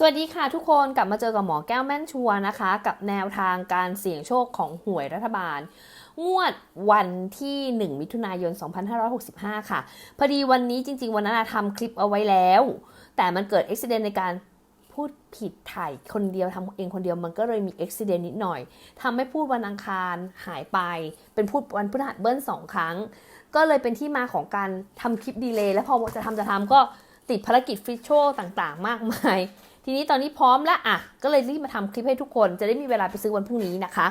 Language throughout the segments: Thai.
สวัสดีค่ะทุกคนกลับมาเจอกับหมอแก้วแม่นชัวนะคะ กับแนวทางการเสี่ยงโชคของหวยรัฐบาล งวดวันที่ 1 มิถุนายน 2565 ค่ะ พอดีวันนี้จริง ๆ วันนั้นทำคลิปเอาไว้แล้ว แต่มันเกิดอุบิเหตุในการพูดผิดถ่ายคนเดียวทำเองคนเดียวมันก็เลยมีอุบิเหตุนิดหน่อยทำให้พูดวันอังคารหายไป เป็นพูดวันพฤหัสเบิ้ลสองครั้ง ก็เลยเป็นที่มาของการทำคลิปดีเลย์แล้วพอจะทำจะทำก็ติดภารกิจฟิชโชต่างๆ มากมาย ทีนี้ตอนนี้พร้อมแล้วอะก็เลยรีบมาทำคลิปให้ทุกคน จะได้มีเวลาไปซื้อวันพรุ่งนี้นะคะ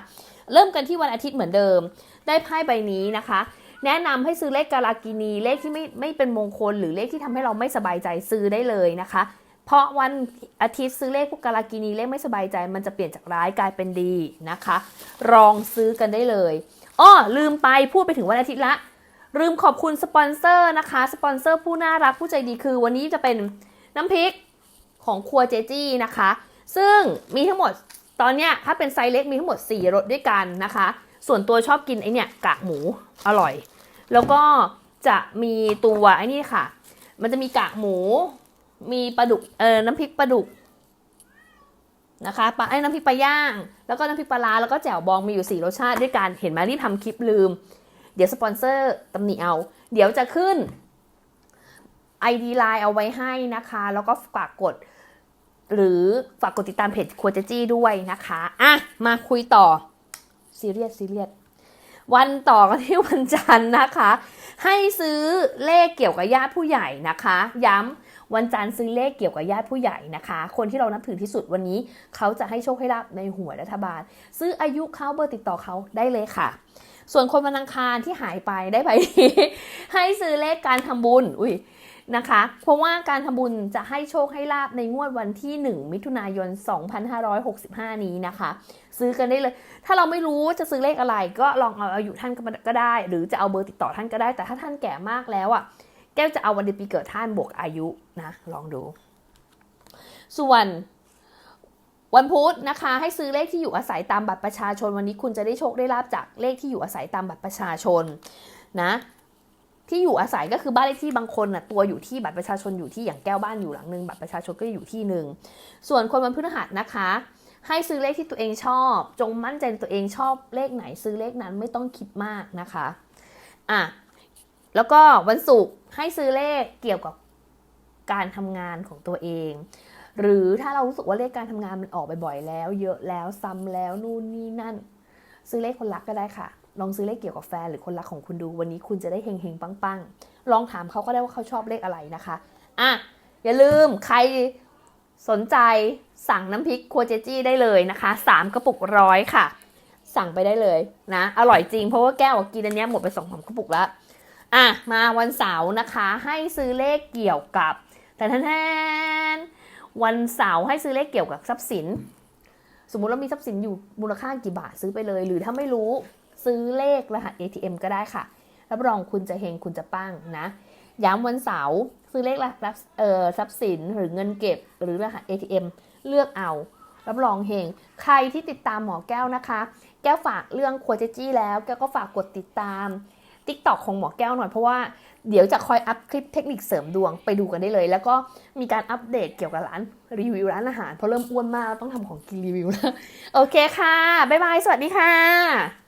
เริ่มกันที่วันอาทิตย์เหมือนเดิม ได้ไพ่ใบนี้นะคะ แนะนำให้ซื้อเลขกาลากินี เลขที่ไม่ไม่เป็นมงคล หรือเลขที่ทำให้เราไม่สบายใจซื้อได้เลยนะคะ เพราะวันอาทิตย์ซื้อเลขพวกกาลากินีเลขไม่สบายใจมันจะเปลี่ยนจากร้ายกลายเป็นดีนะคะ ลองซื้อกันได้เลยอ้อลืมไปพูดไปถึงวันอาทิตย์ละลืมขอบคุณสปอนเซอร์นะคะ สปอนเซอร์ผู้น่ารักผู้ใจดีคือ วันนี้จะเป็นน้ำพริก ของครัวเจจี้นะคะ ซึ่งมีทั้งหมดตอนเนี้ยถ้าเป็นไซส์เล็กมีทั้งหมด 4 รสด้วยกันนะคะ ส่วนตัวชอบกินไอเนี่ยกากหมูอร่อย แล้วก็จะมีตัวไอ้นี่ค่ะ มันจะมีกากหมู มีปลาดุกเออน้ำพริกปลาดุกนะคะปลาไอ้น้ำพริกปลาย่าง แล้วก็น้ำพริกปลาร้าแล้วก็แจ่วบองมีอยู่ 4 รสชาติด้วยกันเห็นไหมรีบทำคลิปลืม เดี๋ยวสปอนเซอร์ตำหนิเอา เดี๋ยวจะขึ้น ID Line เอาไว้ให้นะคะ แล้วก็ฝากกด หรือฝากกดติดตามเพจครัวเจจี้ด้วยนะคะอะมาคุยต่อซีเรียสซีเรียสวันต่อกันที่วันจันทร์นะคะ ให้ซื้อเลขเกี่ยวกับญาติผู้ใหญ่นะคะ ย้ำวันจันทร์ซื้อเลขเกี่ยวกับญาติผู้ใหญ่นะคะ คนที่เรานับถือที่สุดวันนี้เขาจะให้โชคให้ลาบในหัวรัฐบาล ซื้ออายุเขาเบอร์ติดต่อเขาได้เลยค่ะ ส่วนคนวันอังคารที่หายไปได้ไปให้ซื้อเลขการทำบุญ อุ้ย นะคะ เพราะว่าการทำบุญจะให้โชคให้ลาบในงวดวันที่ 1 มิถุนายน 2565 นี้นะคะ ซื้อกันได้เลย ถ้าเราไม่รู้จะซื้อเลขอะไร ก็ลองเอาอายุท่านก็ได้ หรือจะเอาเบอร์ติดต่อท่านก็ได้ แต่ถ้าท่านแก่มากแล้วอะแก้วจะเอาวันเดือนปีเกิดท่านบวกอายุนะลองดู ส่วนวันพุธนะคะ ให้ซื้อเลขที่อยู่อาศัยตามบัตรประชาชน วันนี้คุณจะได้โชคได้ลาบจากเลขที่อยู่อาศัยตามบัตรประชาชนนะ ที่อยู่อาศัยก็คือบ้านเลขที่บางคนน่ะตัวอยู่ที่บัตรประชาชนอยู่ที่อย่างแก้วบ้านอยู่หลังหนึ่งบัตรประชาชนก็อยู่ที่หนึ่งส่วนคนวันพฤหัสนะคะ ให้ซื้อเลขที่ตัวเองชอบ จงมั่นใจในตัวเองชอบเลขไหนซื้อเลขนั้นไม่ต้องคิดมากนะคะอะแล้วก็วันศุกร์ให้ซื้อเลขเกี่ยวกับการทำงานของตัวเอง หรือถ้าเรารู้สึกว่าเลขการทำงานมันออกบ่อยๆแล้ว เยอะแล้วซ้ำแล้วนู่นนี่นั่น ซื้อเลขคนรักก็ได้ค่ะ ลองซื้อเลขเกี่ยวกับแฟนหรือคนรักของคุณดูวันนี้คุณจะได้เฮงๆปังๆ ลองถามเขาก็ได้ว่าเขาชอบเลขอะไรนะคะอะอย่าลืมใครสนใจสั่งน้ำพริกครัวเจจี้ได้เลยนะคะสามกระปุกร้อยค่ะ สั่งไปได้เลยนะ อร่อยจริงเพราะว่าแก้วกินอันนี้หมดไปสองสามกระปุกแล้วอะมาวันเสาร์นะคะให้ซื้อเลขเกี่ยวกับแต่แทนวันเสาร์ให้ซื้อเลขเกี่ยวกับทรัพย์สิน สมมุติเรามีทรัพย์สินอยู่มูลค่ากี่บาทซื้อไปเลย หรือถ้าไม่รู้ ซื้อเลขรหัส ATM ก็ได้ค่ะ รับรองคุณจะเฮงคุณจะปังนะ ย้ำวันเสาร์ซื้อเลขรหัสเอ่อทรัพย์สินหรือเงินเก็บ หรือรหัส ATM เลือกเอา รับรองเฮงใครที่ติดตามหมอแก้วนะคะ แก้วฝากเรื่องครัวเจจี้แล้วแก้วก็ฝากกดติดตาม TikTok ของหมอแก้วหน่อยเพราะว่าเดี๋ยวจะคอยอัพคลิปเทคนิคเสริมดวงไปดูกันได้เลย แล้วก็มีการอัปเดตเกี่ยวกับร้านรีวิวร้านอาหารเพราะเริ่มอ้วนมากต้องทำของกินรีวิวแล้วโอเคค่ะ บ๊ายบาย สวัสดีค่ะ